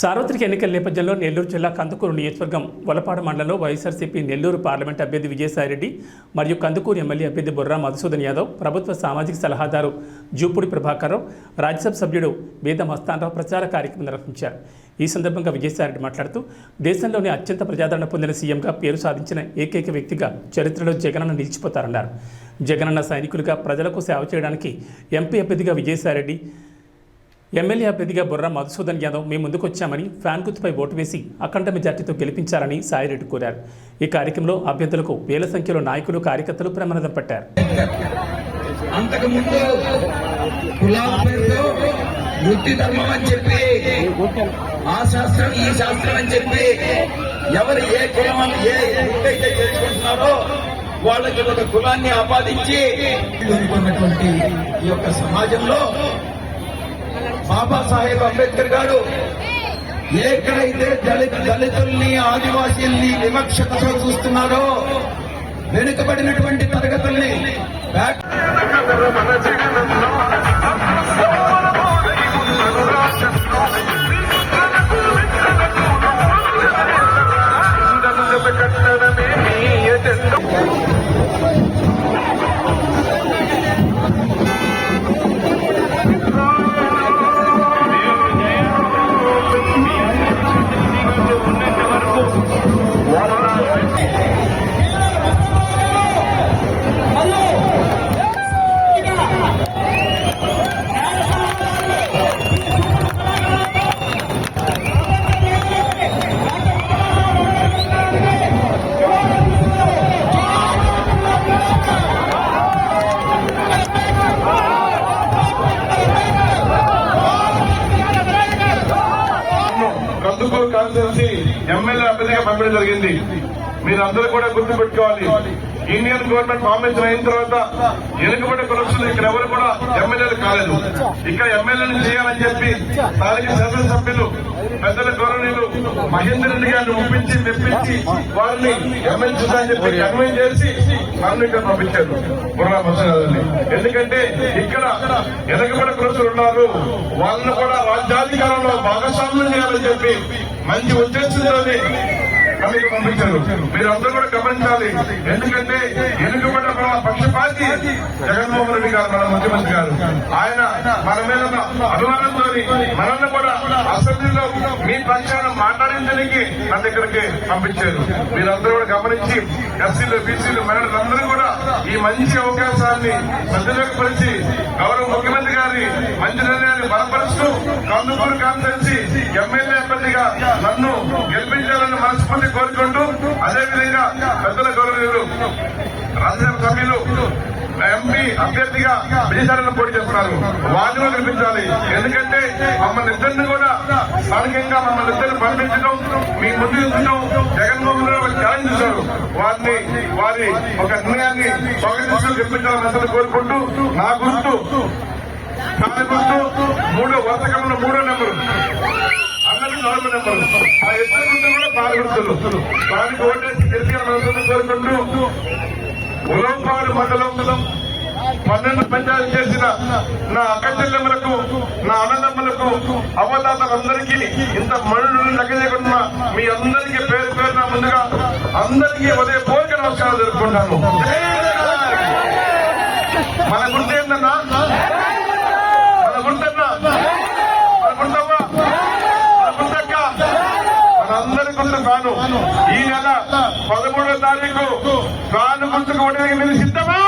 సార్వత్రిక ఎన్నికల నేపథ్యంలో నెల్లూరు జిల్లా కందుకూరు నియోజకవర్గం వలపాడు మండలంలో వైఎస్ఆర్సీపీ నెల్లూరు పార్లమెంట్ అభ్యర్థి విజయసాయిరెడ్డి మరియు కందుకూరు ఎమ్మెల్యే అభ్యర్థి బుర్రా మధుసూదన్ యాదవ్ ప్రభుత్వ సామాజిక సలహాదారు జూపూడి ప్రభాకర్రావు రాజ్యసభ సభ్యుడు వేద మస్తానరావు ప్రచార కార్యక్రమం నిర్వహించారు. ఈ సందర్భంగా విజయసాయిరెడ్డి మాట్లాడుతూ దేశంలోనే అత్యంత ప్రజాదరణ పొందిన సీఎంగా పేరు సాధించిన ఏకైక వ్యక్తిగా చరిత్రలో జగనన్న నిలిచిపోతారన్నారు. జగనన్న సైనికులుగా ప్రజలకు సేవ చేయడానికి ఎంపీ అభ్యర్థిగా విజయసాయిరెడ్డి ఎమ్మెల్యే అభ్యర్థిగా బుర్రా మధుసూదన్ యాదవ్ మేము ముందుకొచ్చామని ఫ్యాన్ గుర్తుపై ఓటు వేసి అఖండ మెజార్టీతో గెలిపించాలని సాయిరెడ్డి కోరారు. ఈ కార్యక్రమంలో అభ్యర్థులకు వేల సంఖ్యలో నాయకులు కార్యకర్తలు ప్రమాదం పట్టారు. వృత్తి ధర్మం అని చెప్పి ఆ శాస్త్రం ఈ శాస్త్రం అని చెప్పి ఎవరు ఏ కులం ఏ అయితే చేసుకుంటున్నారో వాళ్ళకి ఒక కులాన్ని ఆపాదించి ఈ యొక్క సమాజంలో బాబాసాహెబ్ అంబేద్కర్ గారు ఎక్కడైతే దళిత దళితుల్ని ఆదివాసీల్ని వివక్షతతో చూస్తున్నారో వెనుకబడినటువంటి తరగతుల్ని ఎమ్మెల్యే అభ్యర్థిగా పంపడం జరిగింది. మీరందరూ కూడా గుర్తు పెట్టుకోవాలి ఇండియన్ గవర్నమెంట్ ఫార్మేషన్ అయిన తర్వాత వెనుకబడి కులస్తులు ఇక్కడ ఎవరు కూడా ఎమ్మెల్యేలు కాలేదు. ఇక్కడ ఎమ్మెల్యేలు చేయాలని చెప్పి స్థానిక శాసనసభ్యులు పెద్దల గౌరవనీయులు మహేందర్ రెడ్డి గారిని ఒప్పించి మెప్పించి వారిని ఎమ్మెల్యే చూసారని చెప్పి కన్వైన్ చేసి నన్ను ఇక్కడ పంపించారు. బుర్రా ఎందుకంటే ఇక్కడ వెనకబడి కులస్తులు ఉన్నారు. వాళ్ళని కూడా రాజ్యాధికారంలో భాగస్వామ్యం చేయాలని చెప్పి మంచి ఉద్దేశంతోనే మీకు పంపించారు. మీరు అందరూ కూడా గమనించాలి. ఎందుకంటే ఎన్నుకబడ్డ పక్షపాతి జగన్మోహన్ రెడ్డి గారు మన ముఖ్యమంత్రి గారు. ఆయన మన మీద అభిమానంతో మనల్ని కూడా మీ పక్షాన మాట్లాడించడానికి నా దగ్గరికి పంపించారు. మీరందరూ కూడా గమనించి ఎస్సీలు బీసీలు మహిళలందరూ కూడా ఈ మంచి అవకాశాన్ని సద్వినియోగపరిచి గౌరవ ముఖ్యమంత్రి గారి మంచి నిర్ణయాన్ని బలపరుస్తూ కందుకూరు కాన్ఫరెన్సీ ఎమ్మెల్యే అభ్యర్థిగా నన్ను గెలిపించాలని మనస్ఫూర్తి కోరుకుంటూ అదేవిధంగా పెద్దల గౌరవనీయులు రాజ్యసభ సభ్యులు ఎంపీ అభ్యర్థిగా విజయసాయిలో పోటీ చేస్తున్నారు. కూడా కనిపించాలి. ఎందుకంటే మమ్మల్ని ఇద్దరిని కూడా స్థానికంగా మమ్మల్ని ఇద్దరిని పంపించడం మీ ముందు ఉంచడం జగన్మోహన్ రెడ్డి ఛాలెంజ్ చేశారు. వారిని వారి ఒక నిర్ణయాన్ని స్వాగతిస్తూ చెప్పించాలని అసలు కోరుకుంటూ నా గుర్తు నా గుర్తు మూడో వర్తకంలో మూడో నెంబరు. అందరికీ నాలుగు ఆ ఇద్దరు గుర్తులు కూడా పాల్గొడుతున్నారు దానికి ఓటేసి గెలిచిన కోరుకుంటూ ఉలంపాడు మండలం పన్నెండు పంచాయతీ చేసిన నా అక్కచెల్లెమ్మలకు నా అన్నదమ్ములకు అవతాతలందరికీ ఇంత మనుడు లెక్కజేయకుండా మీ అందరికీ పేరు పేరున ముందుగా అందరికీ ఉదయ పోలిక నమస్కారాలు జరుపుకుంటాను. మన గుర్తు ఏంటన్నా? మన గుర్తన్నా? మన గుర్తమ్మా మన గుర్తక్క? మనందరి గుర్తు కాను. ఈ నెల పదమూడో తారీఖు కాను గుర్తుకు ఉండడానికి మీరు సిద్ధమా?